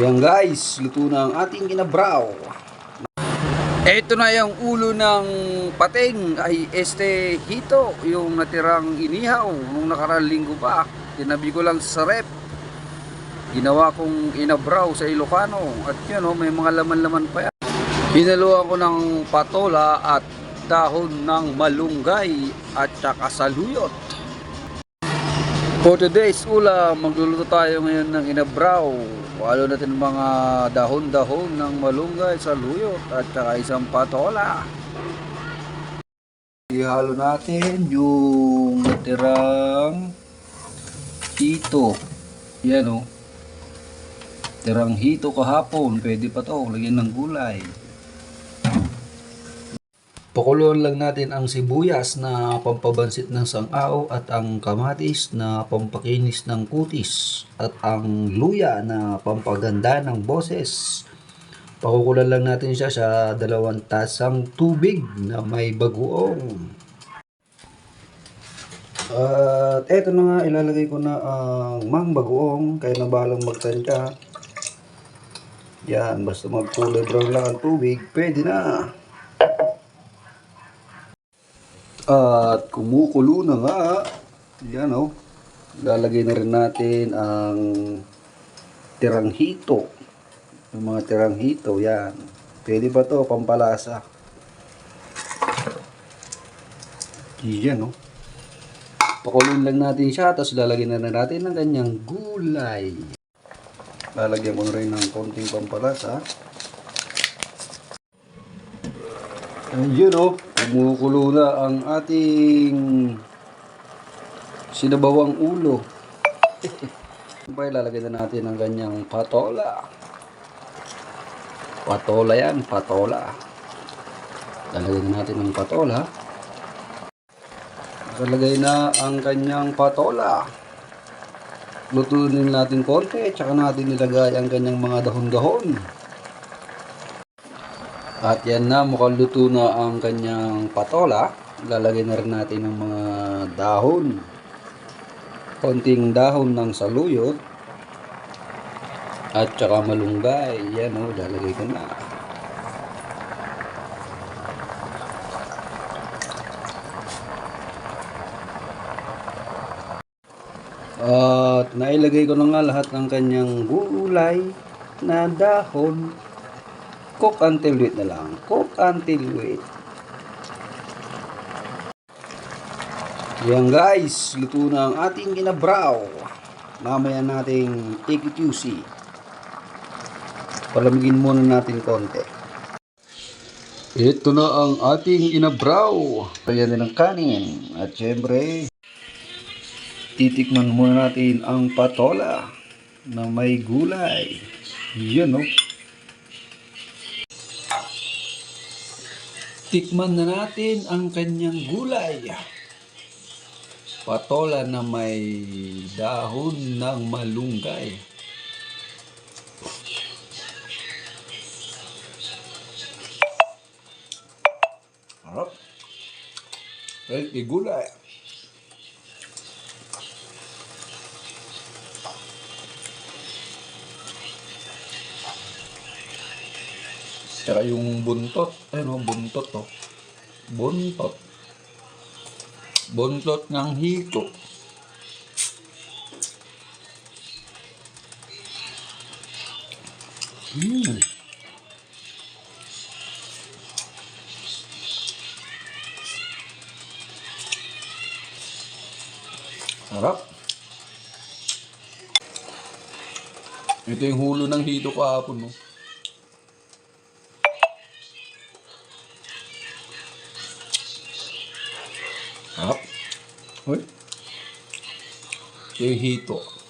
Yan guys, luto na ang ating kinabraw. Ito na yung ulo ng pating ay este hito, yung natirang inihaw nung nakarang linggo pa. Tinabi ko lang sa rep. Ginawa kong inabraw sa Ilocano at yun oh, may mga laman-laman pa yan. Hinaluan ko ng patola at dahon ng malunggay at saka saluyot. For today's ulam, magluluto tayo ngayon ng inabraw. Palo natin mga dahon-dahon ng malunggay, saluyot at saka isang patola. Ihalo natin yung natirang hito. Yan o. Tirang hito kahapon. Pwede pa to. Lagyan ng gulay. Pakuluan lang natin ang sibuyas na pampabansit ng sangao at ang kamatis na pampakinis ng kutis at ang luya na pampaganda ng boses. Pakukulan lang natin siya sa dalawang tasang tubig na may bagoong. At eto na nga ilalagay ko na ang mang bagoong kaya na bahalang magtansya. Yan, basta magkulay brown lang ang tubig, pwede na. At kumukulo na nga. Yan o. Lalagay na rin natin ang tirang hito. Yung mga tirang hito, yan. Pwede pa to pampalasa. Yan o. Pakulun lang natin siya, tapos lalagyan na rin natin ng ganyang gulay. Lalagyan mo rin ng konting pampalasa. Ayun o, kumukulo na ang ating sinabawang ulo. Siyempre, lalagyan na natin ang ganyang patola. Patola yan, patola. Lalagyan na natin ng patola. Lalagay na ang kanyang patola. Lutunin natin konti, tsaka natin nilagay ang kanyang mga dahon-dahon. At yan na, mukhang luto na ang kanyang patola. Lalagyan na rin natin ng mga dahon. Konting dahon ng saluyot. At saka malunggay. Yan o, lalagay ko na. At nailagay ko na nga lahat ng kanyang gulay na dahon cook until wait na lang. Cook until wait. Yan guys, luto na ang ating kinabraw. Mamaya nating TQC. Palamigin muna natin konti. Ito na ang ating inabraw. Kaya na ng kanin. At syempre, titikman muna natin ang patola na may gulay. Yan oh. Tikman na natin ang kanyang gulay. Patola na may dahon ng malunggay. Harap. Healthy gulay. Tsaka yung buntot, ano, buntot to. Buntot. Buntot ng hito. Hmm. Sarap. Ito yung hulo ng hito kahapon, no? Sarap. Hoy. Ito yung hito.